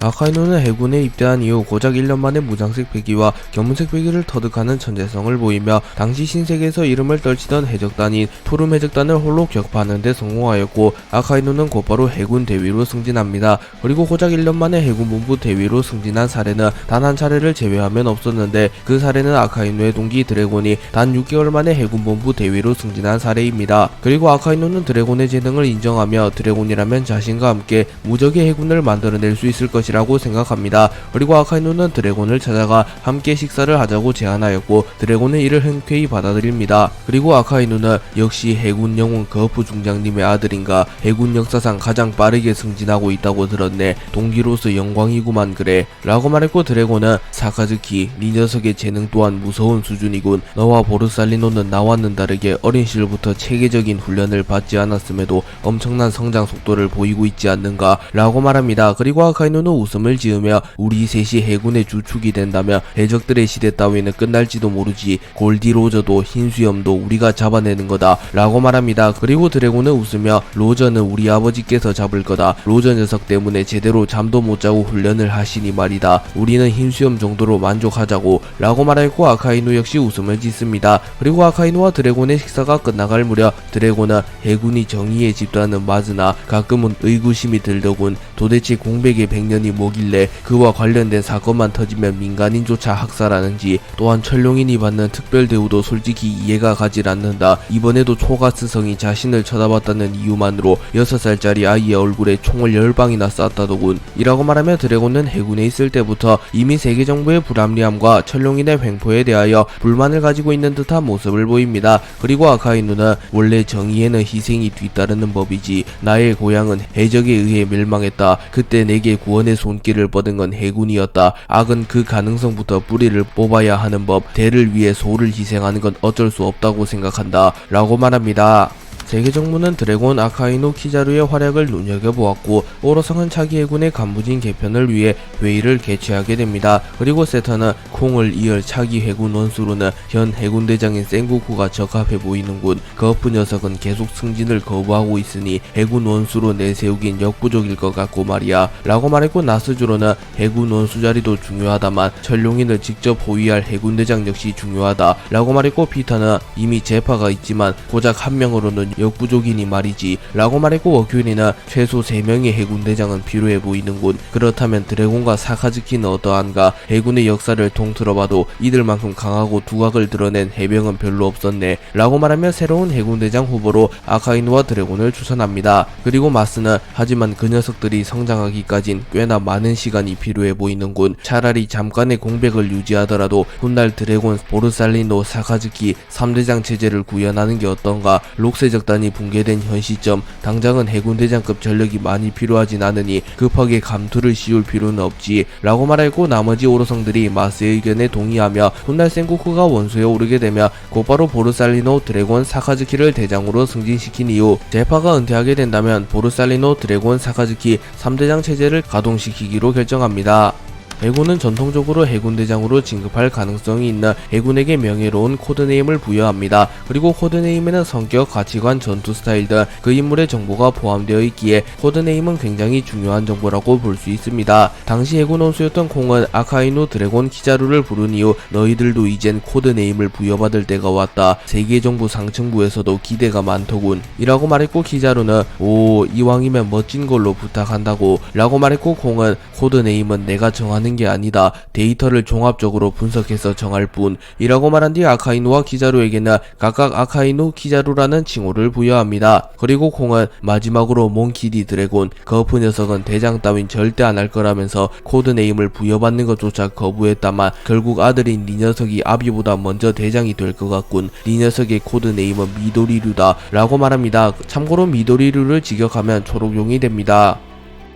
아카이노는 해군에 입대한 이후 고작 1년 만에 무장색 배기와 견문색 배기를 터득하는 천재성을 보이며 당시 신세계에서 이름을 떨치던 해적단인 푸름 해적단을 홀로 격파하는 데 성공하였고 아카이노는 곧바로 해군 대위로 승진합니다. 그리고 고작 1년 만에 해군 본부 대위로 승진한 사례는 단 한 차례를 제외하면 없었는데 그 사례는 아카이노의 동기 드래곤이 단 6개월 만에 해군 본부 대위로 승진한 사례입니다. 그리고 아카이노는 드래곤의 재능을 인정하며 드래곤이라면 자신과 함께 무적의 해군을 만들어낼 수 있을 것 이라고 생각합니다. 그리고 아카이노는 드래곤을 찾아가 함께 식사를 하자고 제안하였고 드래곤은 이를 흔쾌히 받아들입니다. 그리고 아카이노는 역시 해군 영웅 거프 중장님의 아들인가 해군 역사상 가장 빠르게 승진하고 있다고 들었네 동기로서 영광이구만 그래 라고 말했고 드래곤은 사카즈키 네 녀석의 재능 또한 무서운 수준이군 너와 보르살리노는 나와는 다르게 어린 시절부터 체계적인 훈련을 받지 않았음에도 엄청난 성장 속도를 보이고 있지 않는가 라고 말합니다 그리고 아카이노는 웃음을 지으며 우리 셋이 해군의 주축이 된다면 해적들의 시대 따위는 끝날지도 모르지 골디 로저도 흰 수염도 우리가 잡아내는 거다 라고 말합니다. 그리고 드래곤은 웃으며 로저는 우리 아버지께서 잡을 거다. 로저 녀석 때문에 제대로 잠도 못 자고 훈련을 하시니 말이다. 우리는 흰 수염 정도로 만족하자고 라고 말했고 아카이누 역시 웃음을 짓습니다. 그리고 아카이누와 드래곤의 식사가 끝나갈 무렵 드래곤은 해군이 정의의 집단은 맞으나 가끔은 의구심이 들더군. 도대체 공백의 백년이 뭐길래 그와 관련된 사건만 터지면 민간인조차 학살하는지 또한 철룡인이 받는 특별 대우도 솔직히 이해가 가질 않는다. 이번에도 초가스성이 자신을 쳐다봤다는 이유만으로 6살짜리 아이의 얼굴에 총을 10방이나 쐈다더군. 이라고 말하며 드래곤은 해군에 있을 때부터 이미 세계 정부의 불합리함과 철룡인의 횡포에 대하여 불만을 가지고 있는 듯한 모습을 보입니다. 그리고 아카이누는 원래 정의에는 희생이 뒤따르는 법이지 나의 고향은 해적에 의해 멸망했다. 그때 내게 구원의 손길을 뻗은 건 해군이었다. 악은 그 가능성부터 뿌리를 뽑아야 하는 법 대를 위해 소를 희생하는 건 어쩔 수 없다고 생각한다. 라고 말합니다 세계 정부는 드래곤 아카이노 키자루의 활약을 눈여겨보았고 오로성은 차기 해군의 간부진 개편을 위해 회의를 개최하게 됩니다. 그리고 세터는 콩을 이을 차기 해군 원수로는 현 해군대장인 센고쿠가 적합해 보이는군. 거프 녀석은 계속 승진을 거부하고 있으니 해군 원수로 내세우긴 역부족일 것 같고 말이야. 라고 말했고 나스주로는 해군 원수 자리도 중요하다만 철룡인을 직접 호위할 해군대장 역시 중요하다. 라고 말했고 피터는 이미 제파가 있지만 고작 한 명으로는 역부족이니 말이지 라고 말했고 워큐리는 최소 3명의 해군대장은 필요해 보이는군. 그렇다면 드래곤과 사카즈키는 어떠한가? 해군의 역사를 통틀어봐도 이들만큼 강하고 두각을 드러낸 해병은 별로 없었네 라고 말하며 새로운 해군대장 후보로 아카이누와 드래곤을 추천합니다. 그리고 마스는 하지만 그 녀석들이 성장하기까진 꽤나 많은 시간이 필요해 보이는군. 차라리 잠깐의 공백을 유지하더라도 훗날 드래곤 보르살리노 사카즈키 3대장 체제를 구현하는 게 어떤가? 록세 적 단이 붕괴된 현 시점 당장은 해군대장급 전력이 많이 필요하진 않으니 급하게 감투를 씌울 필요는 없지 라고 말했고 나머지 오로성들이 마스의 의견에 동의하며 훗날 센고쿠가 원소에 오르게 되면 곧바로 보르살리노 드래곤 사카즈키를 대장으로 승진시킨 이후 제파가 은퇴하게 된다면 보르살리노 드래곤 사카즈키 3대장 체제를 가동시키기로 결정합니다. 해군은 전통적으로 해군대장으로 진급할 가능성이 있는 해군에게 명예로운 코드네임을 부여합니다. 그리고 코드네임에는 성격, 가치관, 전투 스타일 등 그 인물의 정보가 포함되어 있기에 코드네임은 굉장히 중요한 정보라고 볼 수 있습니다. 당시 해군 원수였던 콩은 아카이누 드래곤 키자루를 부른 이후 너희들도 이젠 코드네임을 부여받을 때가 왔다. 세계 정부 상층부에서도 기대가 많더군. 이라고 말했고 키자루는 오 이왕이면 멋진 걸로 부탁한다고 라고 말했고 콩은 코드네임은 내가 정하는 게 아니다. 데이터를 종합적으로 분석해서 정할 뿐. 이라고 말한 뒤 아카이누와 키자루에게는 각각 아카이누 키자루라는 칭호를 부여합니다. 그리고 콩은 마지막으로 몽키디 드래곤 거프 녀석은 대장 따윈 절대 안 할 거라면서 코드네임을 부여받는 것조차 거부했다만 결국 아들인 니 녀석이 아비보다 먼저 대장이 될 것 같군. 니 녀석의 코드네임은 미도리류다. 라고 말합니다. 참고로 미도리류를 직역하면 초록용이 됩니다.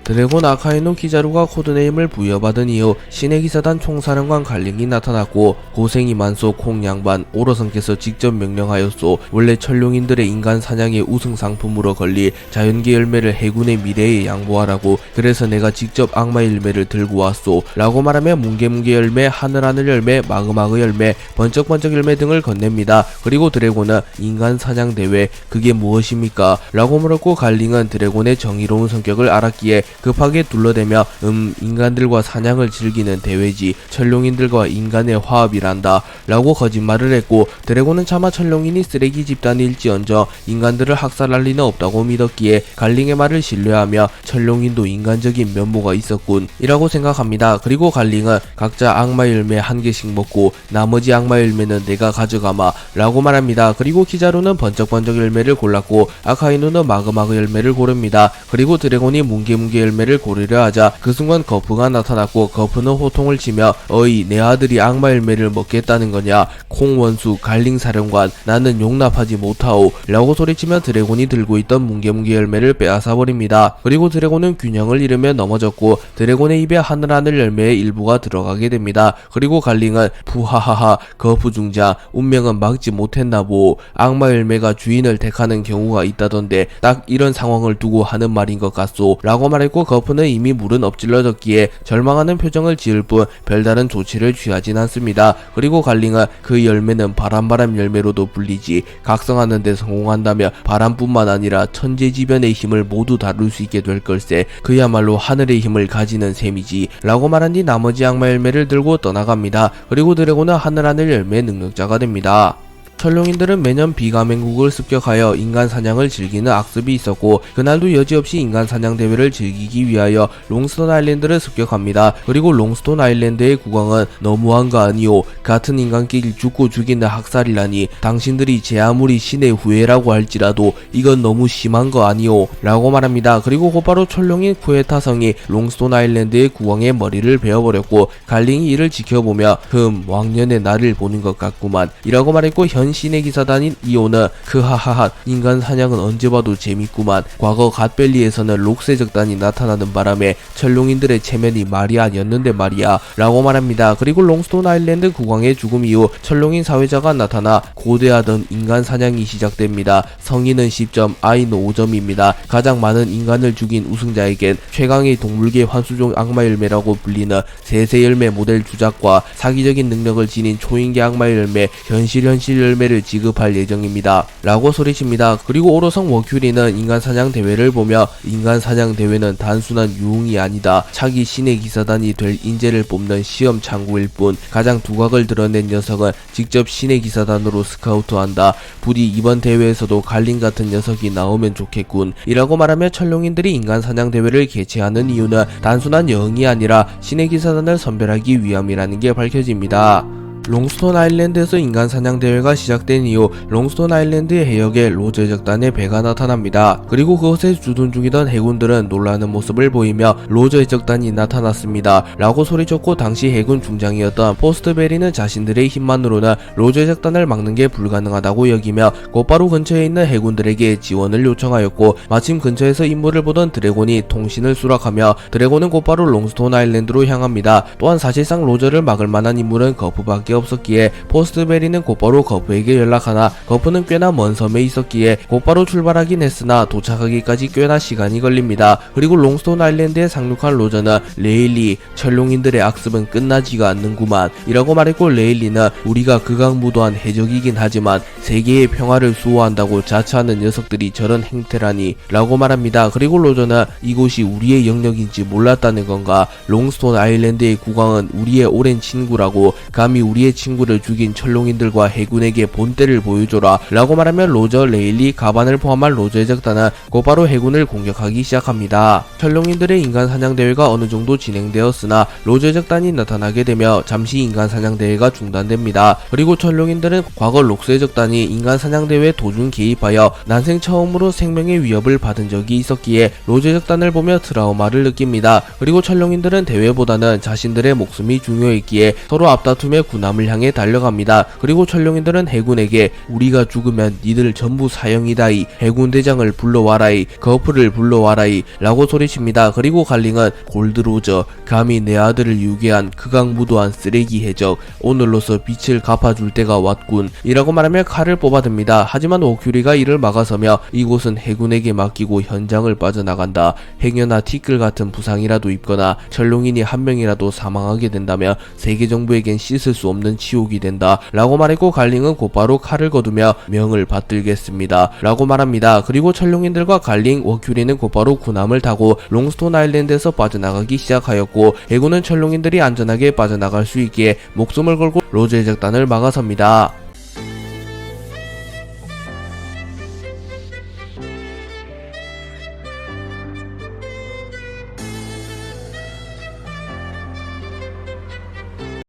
드래곤 아카이노 키자루가 코드네임을 부여받은 이후 신의 기사단 총사령관 갈링이 나타났고 고생이 많소 콩 양반 오로성께서 직접 명령하였소 원래 철룡인들의 인간 사냥의 우승 상품으로 걸릴 자연계 열매를 해군의 미래에 양보하라고 그래서 내가 직접 악마 열매를 들고 왔소 라고 말하며 뭉게뭉게 열매 하늘하늘 열매 마그마그 열매 번쩍번쩍 열매 등을 건넵니다. 그리고 드래곤은 인간 사냥 대회 그게 무엇입니까? 라고 물었고 갈링은 드래곤의 정의로운 성격을 알았기에 급하게 둘러대며 음 인간들과 사냥을 즐기는 대회지 천룡인들과 인간의 화합이란다 라고 거짓말을 했고 드래곤은 차마 천룡인이 쓰레기 집단일지언정 인간들을 학살할 리는 없다고 믿었기에 갈링의 말을 신뢰하며 천룡인도 인간적인 면모가 있었군 이라고 생각합니다. 그리고 갈링은 각자 악마 열매 한 개씩 먹고 나머지 악마 열매는 내가 가져가마 라고 말합니다. 그리고 키자루는 번쩍번쩍 열매를 골랐고 아카이누는 마그마그 열매를 고릅니다. 그리고 드래곤이 뭉게뭉게 열매를 고르려 하자 그 순간 거프가 나타났고 거프는 호통을 치며 어이 내 아들이 악마 열매를 먹겠다는 거냐? 콩원수 갈링 사령관 나는 용납하지 못하오 라고 소리치며 드래곤이 들고 있던 뭉게뭉게 열매를 빼앗아 버립니다. 그리고 드래곤은 균형을 잃으며 넘어졌고 드래곤의 입에 하늘하늘 열매의 일부가 들어가게 됩니다. 그리고 갈링은 부하하하 거프 중장 운명은 막지 못했나보 악마 열매가 주인을 택하는 경우가 있다던데 딱 이런 상황을 두고 하는 말인 것 같소 라고 말했고 거프는 이미 물은 엎질러졌기에 절망하는 표정을 지을 뿐 별다른 조치를 취하진 않습니다. 그리고 갈링은 그 열매는 바람바람 열매로도 불리지 각성하는 데 성공한다면 바람뿐만 아니라 천재지변의 힘을 모두 다룰 수 있게 될 걸세 그야말로 하늘의 힘을 가지는 셈이지 라고 말한 뒤 나머지 악마 열매를 들고 떠나갑니다. 그리고 드래곤은 하늘하늘 열매 능력자가 됩니다 천룡인들은 매년 비가맹국을 습격하여 인간 사냥을 즐기는 악습이 있었고 그날도 여지없이 인간 사냥 대회를 즐기기 위하여 롱스톤 아일랜드를 습격합니다. 그리고 롱스톤 아일랜드의 국왕은 너무한 거 아니오. 같은 인간끼리 죽고 죽이는 학살이라니 당신들이 제 아무리 신의 후예라고 할지라도 이건 너무 심한 거 아니오. 라고 말합니다. 그리고 곧바로 천룡인 쿠에타성이 롱스톤 아일랜드의 국왕의 머리를 베어버렸고 갈링이 이를 지켜보며 흠 왕년의 나를 보는 것 같구만 이라고 말했고 현 신의 기사단인 이오는 크하하하 인간 사냥은 언제 봐도 재밌구만. 과거 갓벨리에서는 록세 적단이 나타나는 바람에 천룡인들의 체면이 말이 아니었는데 말이야 라고 말합니다. 그리고 롱스톤 아일랜드 국왕의 죽음 이후 천룡인 사회자가 나타나 고대하던 인간 사냥이 시작됩니다. 성인은 10점 아이는 5점입니다. 가장 많은 인간을 죽인 우승자에겐 최강의 동물계 환수종 악마 열매라고 불리는 세세 열매 모델 주작과 사기적인 능력을 지닌 초인계 악마 열매 현실 현실 열매 를 지급할 예정입니다. 라고 소리칩니다. 그리고 오로성 워큐리는 인간 사냥 대회를 보며 인간 사냥 대회는 단순한 유흥이 아니다. 차기 신의 기사단이 될 인재를 뽑는 시험 창구일 뿐 가장 두각을 드러낸 녀석은 직접 신의 기사단으로 스카우트한다. 부디 이번 대회에서도 갈린 같은 녀석이 나오면 좋겠군. 이라고 말하며 천룡인들이 인간 사냥 대회를 개최하는 이유는 단순한 여흥이 아니라 신의 기사단을 선별하기 위함이라는 게 밝혀집니다. 롱스톤 아일랜드에서 인간 사냥 대회가 시작된 이후 롱스톤 아일랜드 해역에 로제 적단의 배가 나타납니다. 그리고 그것에 주둔 중이던 해군들은 놀라는 모습을 보이며 로제 적단이 나타났습니다. 라고 소리쳤고 당시 해군 중장이었던 포스트베리는 자신들의 힘만으로는 로제 적단을 막는 게 불가능하다고 여기며 곧바로 근처에 있는 해군들에게 지원을 요청하였고 마침 근처에서 임무를 보던 드래곤이 통신을 수락하며 드래곤은 곧바로 롱스톤 아일랜드로 향합니다. 또한 사실상 로저를 막을 만한 인물은 거프밖에 없었기에 포스트베리는 곧바로 거프에게 연락하나 거프는 꽤나 먼 섬에 있었기에 곧바로 출발하긴 했으나 도착하기까지 꽤나 시간이 걸립니다. 그리고 롱스톤 아일랜드에 상륙한 로저는 레일리 철룡인들의 악습은 끝나지가 않는구만 이라고 말했고 레일리는 우리가 극악무도한 해적이긴 하지만 세계의 평화를 수호한다고 자처하는 녀석들이 저런 행태라니 라고 말합니다. 그리고 로저는 이곳이 우리의 영역인지 몰랐다는 건가 롱스톤 아일랜드의 국왕은 우리의 오랜 친구라고 감히 우리 의 친구를 죽인 철룡인들과 해군에게 본때를 보여줘라 라고 말하며 로저, 레일리, 가반을 포함한 로저의 적단은 곧바로 해군을 공격하기 시작합니다. 철룡인들의 인간 사냥 대회가 어느 정도 진행되었으나 로저의 적단이 나타나게 되며 잠시 인간 사냥 대회가 중단됩니다. 그리고 철룡인들은 과거 록스의 적단이 인간 사냥 대회 도중 개입하여 난생 처음으로 생명의 위협을 받은 적이 있었기에 로저의 적단을 보며 트라우마를 느낍니다. 그리고 철룡인들은 대회보다는 자신들의 목숨이 중요했기에 서로 앞다툼의 군함 을 향해 달려갑니다. 그리고 철룡인들은 해군에게 우리가 죽으면 니들 전부 사형이다이 해군 대장을 불러와라이 거프를 불러와라이 라고 소리칩니다. 그리고 갈링은 골드로저 감히 내 아들을 유괴한 극악무도한 쓰레기 해적 오늘로서 빛을 갚아줄 때가 왔군 이라고 말하며 칼을 뽑아듭니다. 하지만 오큐리가 이를 막아서며 이곳은 해군에게 맡기고 현장을 빠져나간다. 행여나 티끌 같은 부상이라도 입거나 철룡인이 한 명이라도 사망하게 된다면 세계 정부에겐 씻을 수 없는 없는 지옥이 된다 라고 말했고 갈링은 곧바로 칼을 거두며 명을 받들겠습니다. 라고 말합니다. 그리고 천룡인들과 갈링 워큐리는 곧바로 군함을 타고 롱스톤 아일랜드에서 빠져나가기 시작하였고 해군은 천룡인들이 안전하게 빠져나갈 수 있게 목숨을 걸고 로즈 해적단을 막아섭니다